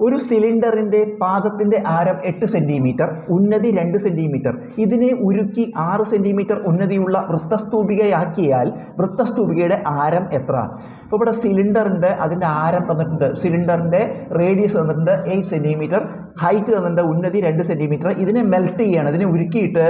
ഒരു സിലിണ്ടറിന്റെ പാദത്തിന്റെ ആരം എട്ട് സെന്റിമീറ്റർ ഉന്നതി രണ്ട് സെന്റിമീറ്റർ ഇതിനെ ഉരുക്കി ആറ് സെന്റിമീറ്റർ ഉന്നതിയുള്ള വൃത്തസ്തൂപികയാക്കിയാൽ വൃത്തസ്തൂപികയുടെ ആരം എത്ര? ഇപ്പോൾ ഇവിടെ സിലിണ്ടറിന്റെ അതിന്റെ ആരം തന്നിട്ടുണ്ട്. സിലിണ്ടറിന്റെ റേഡിയസ് തന്നിട്ടുണ്ട് എയ്റ്റ് സെന്റിമീറ്റർ. ഹൈറ്റ് തന്നിട്ടുണ്ട് ഉന്നതി രണ്ട് സെന്റിമീറ്റർ ഇതിനെ മെൽറ്റ് ചെയ്യാണ്. ഇതിനെ ഉരുക്കിയിട്ട്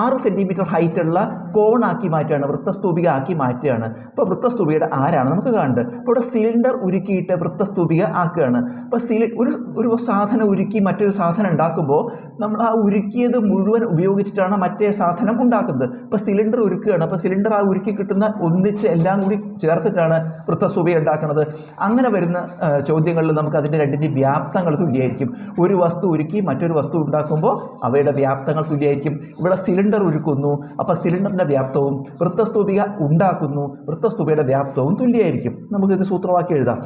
ആറ് സെന്റിമീറ്റർ ഹൈറ്റ് ഉള്ള കോണാക്കി മാറ്റുകയാണ്. വൃത്തസ്തൂപിക ആക്കി മാറ്റുകയാണ്. അപ്പോൾ വൃത്തസ്തൂപികയുടെ ആരാണ്? നമുക്ക് കാണേണ്ടത് അപ്പോൾ ഇവിടെ സിലിണ്ടർ ഉരുക്കിയിട്ട് വൃത്തസ്തൂപിക ആക്കുകയാണ്. അപ്പോൾ സിലി ഒരു ഒരു സാധനം ഉരുക്കി മറ്റൊരു സാധനം ഉണ്ടാക്കുമ്പോൾ നമ്മൾ ആ ഉരുക്കിയത് മുഴുവൻ ഉപയോഗിച്ചിട്ടാണ് മറ്റേ സാധനം ഉണ്ടാക്കുന്നത്. ഇപ്പോൾ സിലിണ്ടർ ഉരുക്കുകയാണ്. അപ്പോൾ സിലിണ്ടർ ആ ഉരുക്കി കിട്ടുന്ന ഒന്നിച്ച് എല്ലാം കൂടി ചേർത്തിട്ടാണ് വൃത്തസ്തൂപിക ഉണ്ടാക്കുന്നത്. അങ്ങനെ വരുന്ന ചോദ്യങ്ങളിൽ നമുക്ക് അതിന്റെ രണ്ടിന്റെ വ്യാപ്തങ്ങൾ തുല്യമായിരിക്കും ഒരു വസ്തു ഉരുക്കി മറ്റൊരു വസ്തു ഉണ്ടാക്കുമ്പോൾ അവയുടെ വ്യാപ്തങ്ങൾ തുല്യമായിരിക്കും. ഇവിടെ സിലിണ്ടർ ഉരുക്കുന്നു അപ്പോൾ സിലിണ്ടറിന്റെ വ്യാപ്തവും വൃത്തസ്തൂപിക ഉണ്ടാക്കുന്നു വൃത്തസ്തൂപിയുടെ വ്യാപ്തവും തുല്യമായിരിക്കും. നമുക്കിത് സൂത്രവാക്യം എഴുതാം.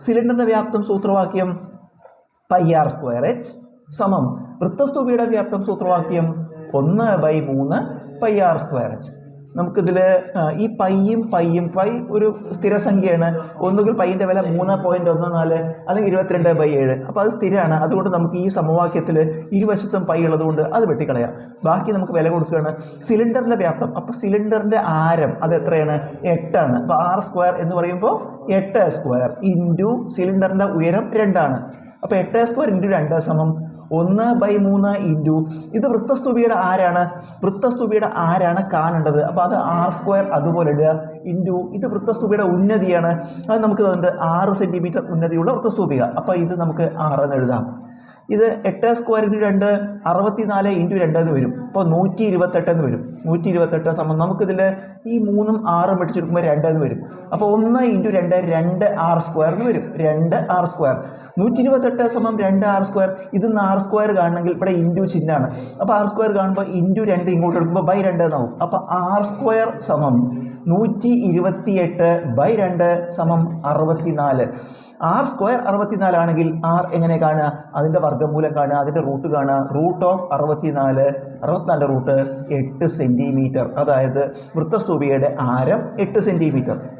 സിലിണ്ടറിന്റെ വ്യാപ്തം സൂത്രവാക്യം പൈ ആർ സ്ക്വയർ എച്ച് സമം. വൃത്തസ്തൂപിയുടെ വ്യാപ്തം സൂത്രവാക്യം ഒന്ന് ബൈ മൂന്ന് പൈ ആർ സ്ക്വയർ എച്ച് നമുക്കിതിൽ ഈ പയ്യും പയ്യും പൈ ഒരു സ്ഥിരസംഖ്യയാണ് ഒന്നുകിൽ പൈന്റെ വില മൂന്ന് പോയിന്റ് ഒന്ന് നാല് അല്ലെങ്കിൽ ഇരുപത്തിരണ്ട് ബൈ ഏഴ്. അപ്പോൾ അത് സ്ഥിരമാണ്. അതുകൊണ്ട് നമുക്ക് ഈ സമവാക്യത്തിൽ ഇരുവശത്തും പൈ ഉള്ളതുകൊണ്ട് അത് വെട്ടിക്കളയാം. ബാക്കി നമുക്ക് വില കൊടുക്കുകയാണ്. സിലിണ്ടറിന്റെ വ്യാപ്തം. അപ്പോൾ സിലിണ്ടറിന്റെ ആരം അത് എത്രയാണ്? എട്ടാണ്. അപ്പോൾ ആർ സ്ക്വയർ എന്ന് പറയുമ്പോൾ എട്ട് സ്ക്വയർ ഇന്റു സിലിണ്ടറിന്റെ ഉയരം രണ്ടാണ്. അപ്പോൾ എട്ട് സ്ക്വയർ ഇന്റു രണ്ട് സമം ഒന്ന് ബൈ മൂന്ന് ഇന്റു ഇത് വൃത്തസ്തുപിയുടെ ആരാണ്? വൃത്തസ്തുപിയുടെ ആരാണ് കാണേണ്ടത്? അപ്പോൾ അത് ആർ സ്ക്വയർ അതുപോലെ ഇടുക. ഇന്റു ഇത് വൃത്തസ്തൂപിയുടെ ഉന്നതിയാണ്. അത് നമുക്ക് തന്നിട്ട് ആറ് സെന്റിമീറ്റർ ഉന്നതിയുള്ള വൃത്തസ്തൂപിക. അപ്പോൾ ഇത് നമുക്ക് ആറ് എന്ന് എഴുതാം. ഇത് എട്ട് സ്ക്വയർ ഇന്റു രണ്ട് അറുപത്തിനാല് ഇന്റു രണ്ട് എന്ന് വരും. അപ്പോൾ നൂറ്റി ഇരുപത്തെട്ട് എന്ന് വരും. നൂറ്റി ഇരുപത്തെട്ട് സമം നമുക്കിതിൽ ഈ മൂന്നും ആറും വെട്ടിച്ചെടുക്കുമ്പോൾ രണ്ട് എന്ന് വരും. അപ്പോൾ ഒന്ന് ഇന്റു രണ്ട് രണ്ട് ആർ സ്ക്വയർ എന്ന് വരും. രണ്ട് ആർ സ്ക്വയർ നൂറ്റി ഇരുപത്തെട്ട് സമം രണ്ട് ആർ സ്ക്വയർ ഇതിന്ന് ആർ സ്ക്വയർ കാണണമെങ്കിൽ ഇവിടെ ഇന്റു ചിഹ്നമാണ്. അപ്പോൾ ആർ സ്ക്വയർ കാണുമ്പോൾ ഇന്റു രണ്ട് ഇങ്ങോട്ട് എടുക്കുമ്പോൾ ബൈ രണ്ട് എന്നാവും. അപ്പോൾ ആർ സ്ക്വയർ സമം നൂറ്റി ഇരുപത്തിയെട്ട് ബൈ രണ്ട് സമം അറുപത്തിനാല്. ആർ സ്ക്വയർ അറുപത്തിനാലാണെങ്കിൽ ആർ എങ്ങനെ കാണുക? അതിന്റെ വർഗമൂലം കാണുക അതിന്റെ റൂട്ട് കാണുക. റൂട്ട് ഓഫ് അറുപത്തിനാല് അറുപത്തിനാല് റൂട്ട് എട്ട് സെന്റിമീറ്റർ. അതായത് വൃത്തസ്തൂപികയുടെ ആരം എട്ട് സെന്റിമീറ്റർ.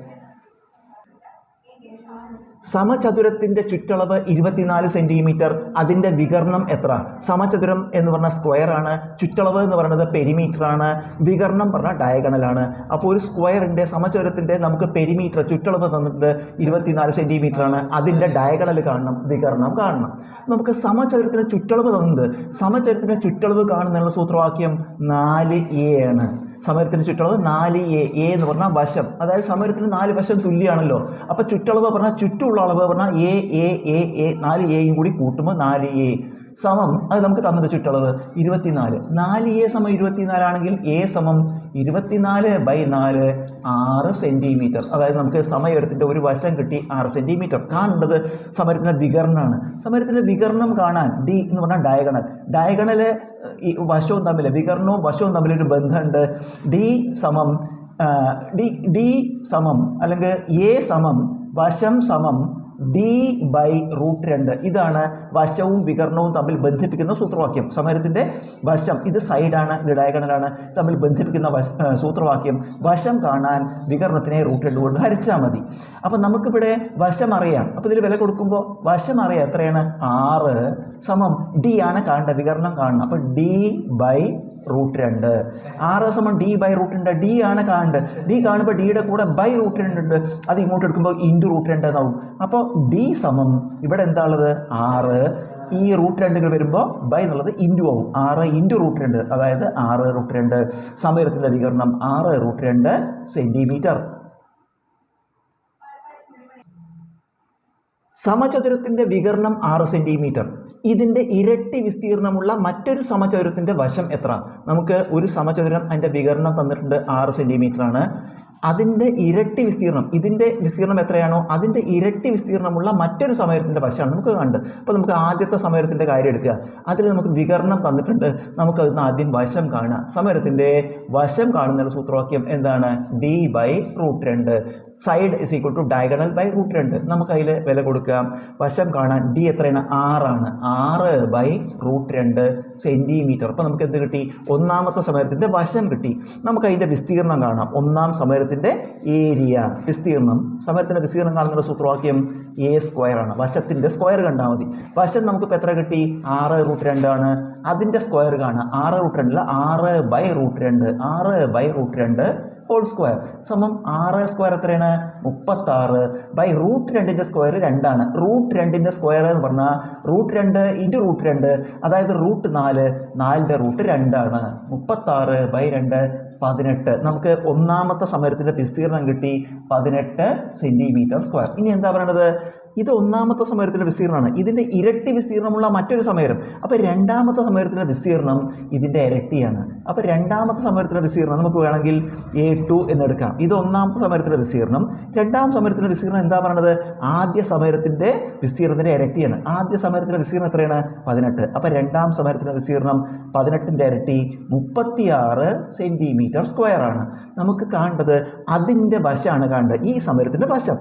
സമചതുരത്തിന്റെ ചുറ്റളവ് ഇരുപത്തിനാല് സെന്റിമീറ്റർ. അതിന്റെ വികർണം എത്ര? സമചതുരം എന്ന് പറഞ്ഞാൽ സ്ക്വയർ ആണ്. ചുറ്റളവ് എന്ന് പറയുന്നത് പെരിമീറ്റർ ആണ്. വികർണം പറഞ്ഞാൽ ഡയഗണൽ ആണ്. അപ്പോൾ ഒരു സ്ക്വയറിന്റെ സമചതുരത്തിന്റെ നമുക്ക് പെരിമീറ്റർ ചുറ്റളവ് തന്നിട്ട് ഇരുപത്തിനാല് സെന്റിമീറ്റർ ആണ്. അതിന്റെ ഡയഗണൽ കാണണം വികർണം കാണണം. നമുക്ക് സമചതുരത്തിന്റെ ചുറ്റളവ് തന്നത് സമചതുരത്തിന്റെ ചുറ്റളവ് കാണുന്നുള്ള സൂത്രവാക്യം നാല് എ ആണ്. സമരത്തിന് ചുറ്റളവ് നാല് എ എ എന്ന് പറഞ്ഞാൽ വശം. അതായത് സമരത്തിന് നാല് വശം തുല്യമാണല്ലോ അപ്പോൾ ചുറ്റളവ് പറഞ്ഞാൽ ചുറ്റുമുള്ള അളവ് പറഞ്ഞാൽ എ എ എ എ നാല് എയും കൂടി കൂട്ടുമ്പോൾ നാല് എ. സമം അത് നമുക്ക് തന്നത് ചുറ്റളവ് ഇരുപത്തിനാല്. നാല് എ സമം ഇരുപത്തിനാലാണെങ്കിൽ എ സമം ഇരുപത്തിനാല് ബൈ നാല് ആറ് സെന്റിമീറ്റർ അതായത് നമുക്ക് സമയത്തിന്റെ ഒരു വശം കിട്ടി ആറ് സെന്റിമീറ്റർ കാണേണ്ടത് സമരത്തിന്റെ വികരണമാണ്. സമരത്തിന്റെ വികരണം കാണാൻ ഡി എന്ന് പറഞ്ഞാൽ ഡയഗണൽ ഡയഗണൽ ഈ വശവും തമ്മിൽ വികരണവും വശവും തമ്മിലൊരു ബന്ധമുണ്ട്. ഡി സമം ഡി ഡി സമം അല്ലെങ്കിൽ എ സമം വശം സമം ഡി ബൈ റൂട്ട് രണ്ട്. ഇതാണ് വശവും വികരണവും തമ്മിൽ ബന്ധിപ്പിക്കുന്ന സൂത്രവാക്യം. സമരത്തിന്റെ വശം ഇത് സൈഡാണ് ഇത് ഡയഗണലാണ് തമ്മിൽ ബന്ധിപ്പിക്കുന്ന സൂത്രവാക്യം വശം കാണാൻ വികരണത്തിനെ റൂട്ട് രണ്ട് കൊണ്ട് ഹരിച്ചാൽ മതി. അപ്പം നമുക്കിവിടെ വശം അറിയാം. അപ്പോൾ ഇതിൽ വില കൊടുക്കുമ്പോൾ വശം അറിയാം എത്രയാണ്? ആറ് സമം ഡി ആണ് കാണേണ്ടത് വികരണം കാണണം. അപ്പോൾ ഡി ബൈ റൂട്ട് രണ്ട്. ആറ് സമം ഡി ബൈ റൂട്ട് രണ്ട്. ഡി ആണ് കാണേണ്ടത്. ഡി കാണുമ്പോൾ ഡിയുടെ കൂടെ ബൈ റൂട്ട് രണ്ട് ഉണ്ട്. അത് ഇങ്ങോട്ട് എടുക്കുമ്പോൾ ഇന്റു റൂട്ട് രണ്ട് എന്നാവും. അപ്പോൾ ഡി സമം. ഇവിടെ എന്താ ഉള്ളത് ആറ് ഈ റൂട്ട് രണ്ടുകൾ വരുമ്പോൾ ബൈ എന്നുള്ളത് ഇന്റു ആവും. ആറ് ഇന്റു റൂട്ട് രണ്ട്. അതായത് ആറ് റൂട്ട് രണ്ട്. സമയത്തിന്റെ വികരണം ആറ് റൂട്ട് രണ്ട് സെന്റിമീറ്റർ സമചതുരത്തിന്റെ വികരണം ആറ് സെന്റിമീറ്റർ ഇതിന്റെ ഇരട്ടി വിസ്തീർണമുള്ള മറ്റൊരു സമചതുരത്തിന്റെ വശം എത്ര? നമുക്ക് ഒരു സമചതുരം അതിന്റെ വികരണം തന്നിട്ടുണ്ട് ആറ് ആണ്. അതിന്റെ ഇരട്ടി വിസ്തീർണം ഇതിന്റെ വിസ്തീർണം എത്രയാണോ അതിന്റെ ഇരട്ടി വിസ്തീർണമുള്ള മറ്റൊരു സമയത്തിന്റെ വശമാണ് നമുക്ക് കണ്ടത്. അപ്പോൾ നമുക്ക് ആദ്യത്തെ സമയത്തിന്റെ കാര്യം എടുക്കുക. അതിൽ നമുക്ക് വികരണം തന്നിട്ടുണ്ട്. നമുക്ക് അതിന് ആദ്യം വശം കാണുക. സമയത്തിന്റെ വശം കാണുന്ന സൂത്രവാക്യം എന്താണ്? ഡി ബൈ റൂട്ട് രണ്ട്. Side is equal to diagonal by root രണ്ട്. നമുക്ക് അതിൽ വില കൊടുക്കാം. വശം കാണാൻ ഡി എത്രയാണ്? ആറാണ് ആറ് ബൈ റൂട്ട് രണ്ട് സെന്റിമീറ്റർ അപ്പോൾ നമുക്ക് എന്ത് കിട്ടി? ഒന്നാമത്തെ സമരത്തിന്റെ വശം കിട്ടി. നമുക്ക് അതിന്റെ വിസ്തീർണം കാണാം. ഒന്നാം സമരത്തിന്റെ ഏരിയ വിസ്തീർണം സമരത്തിന്റെ വിസ്തീർണം കാണുന്ന സൂത്രവാക്യം എ സ്ക്വയർ ആണ്. വശത്തിന്റെ സ്ക്വയർ കണ്ടാൽ മതി. വശം നമുക്കിപ്പോൾ എത്ര കിട്ടി? ആറ് റൂട്ട് രണ്ടാണ് അതിന്റെ സ്ക്വയർ കാണുക. ആറ് റൂട്ട് രണ്ടല്ല ആറ് ബൈ റൂട്ട് രണ്ട്. ആറ് ബൈ റൂട്ട് രണ്ട് ഹോൾ സ്ക്വയർ സമം ആറ് സ്ക്വയർ എത്രയാണ്? മുപ്പത്താറ്. ബൈ റൂട്ട് രണ്ടിന്റെ സ്ക്വയർ രണ്ടാണ്. റൂട്ട് രണ്ടിന്റെ സ്ക്വയർ എന്ന് പറഞ്ഞാൽ റൂട്ട് രണ്ട് ഇന്റു റൂട്ട് രണ്ട്. അതായത് റൂട്ട് നാല്. നാലിന്റെ റൂട്ട് രണ്ടാണ്. മുപ്പത്താറ് ബൈ രണ്ട് പതിനെട്ട്. നമുക്ക് ഒന്നാമത്തെ സമരത്തിന്റെ വിസ്തീർണം കിട്ടി പതിനെട്ട് സെന്റിമീറ്റർ സ്ക്വയർ ഇനി എന്താ പറയണത്? ഇത് ഒന്നാമത്തെ സമയത്തിന്റെ വിസ്തീർണമാണ് ഇതിന്റെ ഇരട്ടി വിസ്തീർണമുള്ള മറ്റൊരു സമയം അപ്പോൾ രണ്ടാമത്തെ സമയത്തിന്റെ വിസ്തീർണം ഇതിന്റെ ഇരട്ടിയാണ്. അപ്പോൾ രണ്ടാമത്തെ സമയത്തിന്റെ വിസ്തീർണം നമുക്ക് വേണമെങ്കിൽ എ ടു എന്നെടുക്കാം. ഇത് ഒന്നാമത്തെ സമയത്തിന്റെ വിസ്തീർണം. രണ്ടാം സമയത്തിന്റെ വിസ്തീർണം എന്താ പറയണത്? ആദ്യ സമയത്തിന്റെ വിസ്തീർണത്തിന്റെ ഇരട്ടിയാണ്. ആദ്യ സമയത്തിന്റെ വിസ്തീർണം എത്രയാണ്? പതിനെട്ട്. അപ്പോൾ രണ്ടാം സമയത്തിന്റെ വിസ്തീർണം പതിനെട്ടിന്റെ ഇരട്ടി മുപ്പത്തിയാറ് സെന്റിമീറ്റർ സ്ക്വയർ ആണ്. നമുക്ക് കാണേണ്ടത് അതിന്റെ വശമാണ് കാണേണ്ടത്. ഈ സമരത്തിന്റെ വശം.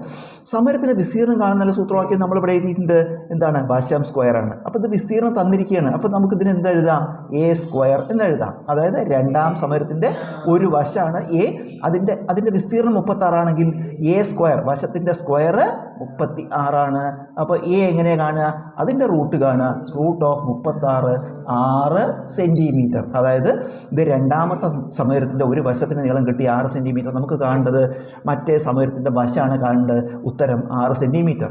സമരത്തിന്റെ വിസ്തീർണം കാണുന്ന സൂത്രവാക്യം നമ്മൾ ഇവിടെ എഴുതിയിട്ടുണ്ട്. എന്താണ്? വശം സ്ക്വയർ ആണ്. അപ്പോൾ ഇത് വിസ്തീർണം തന്നിരിക്കുകയാണ്. അപ്പോൾ നമുക്ക് ഇതിന് എന്ത് എഴുതാം എ സ്ക്വയർ എന്ന് എഴുതാം അതായത് രണ്ടാം സമരത്തിന്റെ ഒരു വശമാണ് എ അതിന്റെ അതിന്റെ വിസ്തീർണം മുപ്പത്താറാണെങ്കിൽ എ സ്ക്വയർ വശത്തിന്റെ സ്ക്വയർ മുപ്പത്തി ആറാണ് അപ്പോൾ എ എങ്ങനെ കാണുക? അതിന്റെ റൂട്ട് കാണുക. റൂട്ട് ഓഫ് മുപ്പത്താറ് ആറ് സെന്റിമീറ്റർ അതായത് ഇത് രണ്ടാമത്തെ സമയത്തിന്റെ ഒരു വശത്തിന് നീളം കിട്ടി ആറ് സെന്റിമീറ്റർ നമുക്ക് കാണേണ്ടത് മറ്റേ സമയത്തിന്റെ വശമാണ് കാണേണ്ടത്. ഉത്തരം ആറ് സെന്റിമീറ്റർ